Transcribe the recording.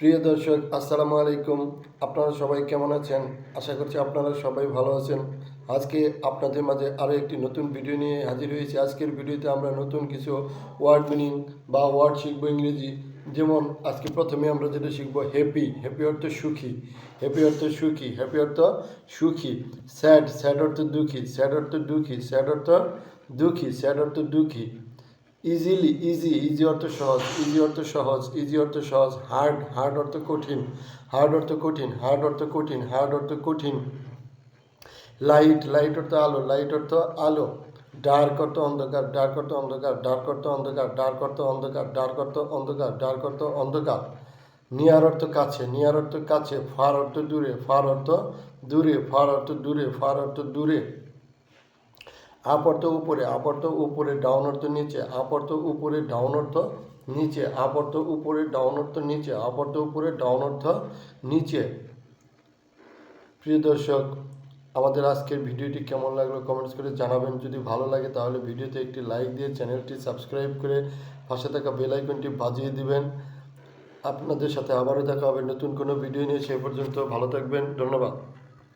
প্রিয় দর্শক, আসসালামু আলাইকুম। আপনারা সবাই কেমন আছেন? আশা করছি আপনারা সবাই ভালো আছেন। আজকে আপনাদের মাঝে আরও একটি নতুন ভিডিও নিয়ে হাজির হয়েছি। আজকের ভিডিওতে আমরা নতুন কিছু ওয়ার্ড মিনিং বা ওয়ার্ড শিখব ইংরেজি। যেমন, আজকে প্রথমে আমরা যেটা শিখব হ্যাপি হ্যাপি অর্থ সুখী। হ্যাপি অর্থ সুখী। হ্যাপি অর্থ সুখী। স্যাড স্যাড অর্থ দুঃখী। স্যাড অর্থ দুঃখী। স্যাড অর্থ দুঃখী। স্যাড অর্থ দুঃখী। ইজিলি ইজি ইজি অর্থ সহজ ইজি অর্থ সহজ ইজি অর্থ সহজ হার্ড হার্ড অর্থ কঠিন হার্ড অর্থ কঠিন হার্ড অর্থ কঠিন হার্ড অর্থ কঠিন। লাইট লাইট অর্থ আলো লাইট অর্থ আলো। ডার্ক অর্থ অন্ধকার ডার্ক অর্থ অন্ধকার ডার্ক অর্থ অন্ধকার ডার্ক অর্থ অন্ধকার ডার্ক অর্থ অন্ধকার ডার্ক অর্থ অন্ধকার। নিয়ার অর্থ কাছে নিয়ার অর্থ কাছে ফার অর্থ দূরে ফার অর্থ দূরে ফার অর্থ দূরে ফার অর্থ দূরে। আপ অর্থ উপরে আপ অর্থ উপরে ডাউন অর্থ নিচে আপ অর্থ উপরে ডাউন অর্থ নিচে আপ অর্থ উপরে ডাউন অর্থ নিচে আপ অর্থ উপরে ডাউন অর্থ নিচে। প্রিয় দর্শক, আমাদের আজকের ভিডিওটি কেমন লাগল কমেন্টস করে জানাবেন। যদি ভালো লাগে তাহলে ভিডিওতে একটি লাইক দিয়ে চ্যানেলটি সাবস্ক্রাইব করে পাশে থাকা বেল আইকনটি বাজিয়ে দিবেন। আপনাদের সাথে আবারও দেখা হবে নতুন কোনো ভিডিও নিয়ে। সে পর্যন্ত ভালো থাকবেন। ধন্যবাদ।